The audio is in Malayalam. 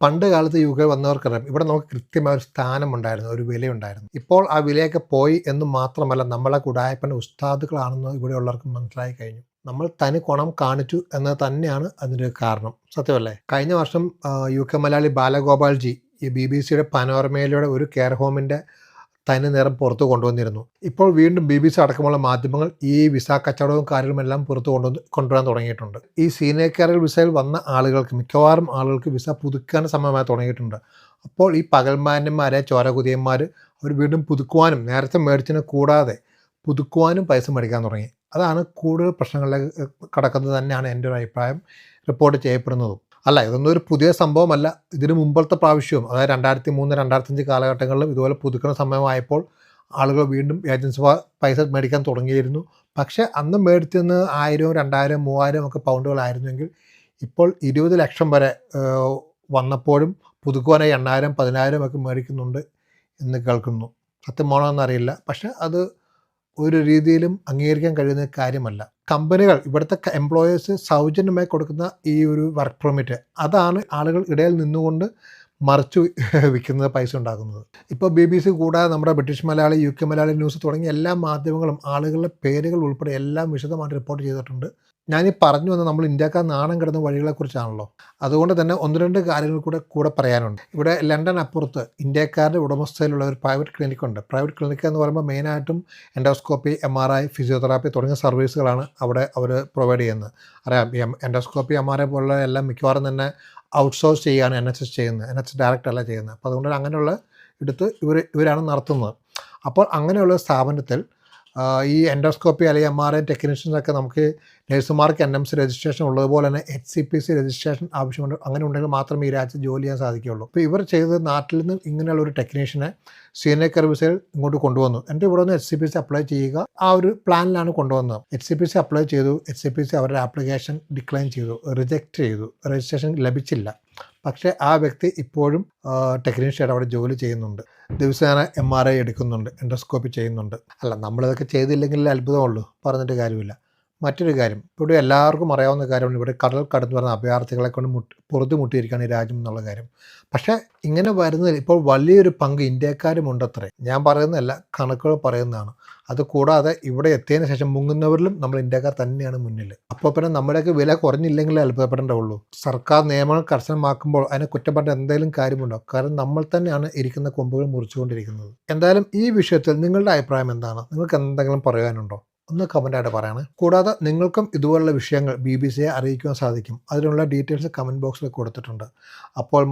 പണ്ട് കാലത്ത് യു കെ വന്നവർക്കറിയാം. ഇവിടെ നമുക്ക് കൃത്യമായ ഒരു സ്ഥാനമുണ്ടായിരുന്നു ഒരു വിലയുണ്ടായിരുന്നു. ഇപ്പോൾ ആ വിലയൊക്കെ പോയി എന്ന് മാത്രമല്ല നമ്മളെ കുടായപ്പന്റെ ഉസ്താദുക്കളാണെന്ന് ഇവിടെയുള്ളവർക്ക് മനസ്സിലായി കഴിഞ്ഞു. നമ്മൾ തനി കുണം കാണിച്ചു എന്നത് തന്നെയാണ് അതിന്റെ കാരണം. സത്യമല്ലേ കഴിഞ്ഞ വർഷം യു കെ മലയാളി ബാലഗോപാൽജി ഈ ബി ബി സിയുടെ പനോരമയിലൂടെ ഒരു കെയർ ഹോമിന്റെ തനി നേരം പുറത്തു കൊണ്ടുവന്നിരുന്നു. ഇപ്പോൾ വീണ്ടും ബി ബി സി അടക്കമുള്ള മാധ്യമങ്ങൾ ഈ വിസ കച്ചവടവും കാര്യങ്ങളുമെല്ലാം പുറത്തു കൊണ്ടുവന്ന് കൊണ്ടുവരാൻ തുടങ്ങിയിട്ടുണ്ട്. ഈ സീനിയർ കെയർ വിസയിൽ വന്ന ആളുകൾക്ക് മിക്കവാറും ആളുകൾക്ക് വിസ പുതുക്കാൻ സമയമായി തുടങ്ങിയിട്ടുണ്ട്. അപ്പോൾ ഈ പകൽമാന്യന്മാരെ ചോരകുതിയന്മാർ അവർ വീണ്ടും പുതുക്കുവാനും നേരത്തെ മേടിച്ചതിനെ കൂടാതെ പുതുക്കുവാനും പൈസ മേടിക്കാൻ തുടങ്ങി. അതാണ് കൂടുതൽ പ്രശ്നങ്ങളിലേക്ക് കടക്കുന്നത് തന്നെയാണ് എന്റെ ഒരു അഭിപ്രായം. റിപ്പോർട്ട് ചെയ്യപ്പെടുന്നതും. അല്ല ഇതൊന്നും ഒരു പുതിയ സംഭവമല്ല. ഇതിന് മുമ്പത്തെ പ്രാവശ്യവും അതായത് രണ്ടായിരത്തി മൂന്ന് രണ്ടായിരത്തഞ്ച് കാലഘട്ടങ്ങളിലും ഇതുപോലെ പുതുക്കുന്ന സമയമായപ്പോൾ ആളുകൾ വീണ്ടും ഏജൻസി പൈസ മേടിക്കാൻ തുടങ്ങിയിരുന്നു. പക്ഷേ അന്ന് മേടിച്ചെന്ന് ആയിരവും രണ്ടായിരം മൂവായിരം ഒക്കെ പൗണ്ടുകളായിരുന്നെങ്കിൽ ഇപ്പോൾ ഇരുപത് ലക്ഷം വരെ വന്നപ്പോഴും പുതുക്കുവാനായി എണ്ണായിരം പതിനായിരം ഒക്കെ മേടിക്കുന്നുണ്ട് എന്ന് കേൾക്കുന്നു. സത്യമാണോ എന്നറിയില്ല പക്ഷേ അത് ഒരു രീതിയിലും അംഗീകരിക്കാൻ കഴിയുന്ന കാര്യമല്ല. കമ്പനികൾ ഇവിടുത്തെ എംപ്ലോയേഴ്സ് സൗജന്യമായി കൊടുക്കുന്ന ഈ ഒരു വർക്ക് പെർമിറ്റ് അതാണ് ആളുകൾ ഇടയിൽ നിന്നുകൊണ്ട് മറിച്ച് വിൽക്കുന്നത് പൈസ ഉണ്ടാക്കുന്നത്. ഇപ്പോൾ ബി ബി സി കൂടാതെ നമ്മുടെ British Malayali U K Malayali news തുടങ്ങിയ എല്ലാ മാധ്യമങ്ങളും ആളുകളുടെ പേരുകൾ ഉൾപ്പെടെ എല്ലാം വിശദമായിട്ട് റിപ്പോർട്ട് ചെയ്തിട്ടുണ്ട്. ഞാൻ ഈ പറഞ്ഞു വന്ന നമ്മൾ ഇന്ത്യക്കാർ നാണം കിടന്ന വഴികളെക്കുറിച്ചാണല്ലോ അതുകൊണ്ട് തന്നെ ഒന്ന് രണ്ട് കാര്യങ്ങൾ കൂടെ കൂടെ പറയാനുണ്ട്. ഇവിടെ ലണ്ടൻ അപ്പുറത്ത് ഇന്ത്യക്കാരുടെ ഉടമസ്ഥയിലുള്ള ഒരു പ്രൈവറ്റ് ക്ലിനിക് ഉണ്ട്. പ്രൈവറ്റ് ക്ലിനിക് എന്ന് പറയുമ്പോൾ മെയിനായിട്ടും endoscopy M R I physiotherapy തുടങ്ങിയ സർവീസുകളാണ് അവിടെ അവർ പ്രൊവൈഡ് ചെയ്യുന്നത്. അറിയാം എൻഡോസ്കോപ്പി എം ആർ ഐ പോലുള്ള എല്ലാം മിക്കവാറും തന്നെ ഔട്ട്സോഴ്സ് ചെയ്യുകയാണ് എൻ എച്ച് എസ് ചെയ്യുന്നത് എൻ എച്ച് ഡയറക്റ്റ് അല്ല ചെയ്യുന്നത്. അപ്പോൾ അതുകൊണ്ട് അങ്ങനെയുള്ള എടുത്ത് ഇവർ ഇവരാണ് നടത്തുന്നത്. അപ്പോൾ അങ്ങനെയുള്ള സ്ഥാപനത്തിൽ ഈ എൻഡോസ്കോപ്പി അല്ലെങ്കിൽ എം ആർ ഐ ടെക്നീഷ്യൻസൊക്കെ നമുക്ക് നഴ്സുമാർക്ക് എൻ എം സി രജിസ്ട്രേഷൻ ഉള്ളതുപോലെ തന്നെ H C P C registration ആവശ്യമുണ്ട്. അങ്ങനെ ഉണ്ടെങ്കിൽ മാത്രമേ ഈ രാജ്യത്ത് ജോലി ചെയ്യാൻ സാധിക്കുകയുള്ളൂ. അപ്പോൾ ഇവർ ചെയ്തത് നാട്ടിൽ നിന്ന് ഇങ്ങനെയുള്ള ഒരു ടെക്നീഷ്യനെ സീനിയർ സർവീസിൽ ഇങ്ങോട്ട് കൊണ്ടുവന്നു. എന്റെ ഇവിടെ നിന്ന് H C P C apply ചെയ്യുക. ആ ഒരു പ്ലാനിലാണ് കൊണ്ടുവന്നത്. H C P C apply ചെയ്തു. എച്ച് സി പി സി അവരുടെ ആപ്ലിക്കേഷൻ ഡിക്ലൈൻ ചെയ്തു. റിജക്റ്റ് ചെയ്തു. രജിസ്ട്രേഷൻ ലഭിച്ചില്ല. പക്ഷേ ആ വ്യക്തി ഇപ്പോഴും ടെക്നീഷ്യൻ അവിടെ ജോലി ചെയ്യുന്നുണ്ട്. ദിവസേന എം ആർ ഐ എടുക്കുന്നുണ്ട് എൻഡോസ്കോപ്പി ചെയ്യുന്നുണ്ട്. അല്ല നമ്മളിതൊക്കെ ചെയ്തില്ലെങ്കിൽ അത്ഭുതമുള്ളൂ. പറഞ്ഞിട്ട് കാര്യമില്ല. മറ്റൊരു കാര്യം. ഇവിടെ എല്ലാവർക്കും അറിയാവുന്ന കാര്യമാണ് ഇവിടെ കടൽ കടന്നു വരുന്ന അഭയാർത്ഥികളെ കൊണ്ട് മുട്ട് പുറത്തു മുട്ടിയിരിക്കുകയാണ് ഈ രാജ്യം എന്നുള്ള കാര്യം. പക്ഷേ ഇങ്ങനെ വരുന്നതിൽ ഇപ്പോൾ വലിയൊരു പങ്ക് ഇന്ത്യക്കാരും ഉണ്ടത്രേ. ഞാൻ പറയുന്നതല്ല കണക്കുകൾ പറയുന്നതാണ്. അത് കൂടാതെ ഇവിടെ എത്തിയതിന് ശേഷം മുങ്ങുന്നവരിലും നമ്മൾ ഇന്ത്യക്കാർ തന്നെയാണ് മുന്നിൽ. അപ്പോൾ പിന്നെ നമ്മുടെയൊക്കെ വില കുറഞ്ഞില്ലെങ്കിലേ അത്ഭുതപ്പെടേണ്ടതുള്ളൂ. സർക്കാർ നിയമങ്ങൾ കർശനമാക്കുമ്പോൾ അതിനെ കുറ്റപ്പെട്ട എന്തെങ്കിലും കാര്യമുണ്ടോ? കാരണം നമ്മൾ തന്നെയാണ് ഇരിക്കുന്ന കൊമ്പുകൾ മുറിച്ചുകൊണ്ടിരിക്കുന്നത്. എന്തായാലും ഈ വിഷയത്തിൽ നിങ്ങളുടെ അഭിപ്രായം എന്താണ്? നിങ്ങൾക്ക് എന്തെങ്കിലും പറയാനുണ്ടോ? ഒന്ന് കമന്റായിട്ട് പറയണേ. കൂടാതെ നിങ്ങൾക്കും ഇതുപോലുള്ള വിഷയങ്ങൾ ബി ബി സിയെ അറിയിക്കുവാൻ സാധിക്കും. അതിനുള്ള ഡീറ്റെയിൽസ് കമന്റ് ബോക്സിൽ കൊടുത്തിട്ടുണ്ട്. അപ്പോൾ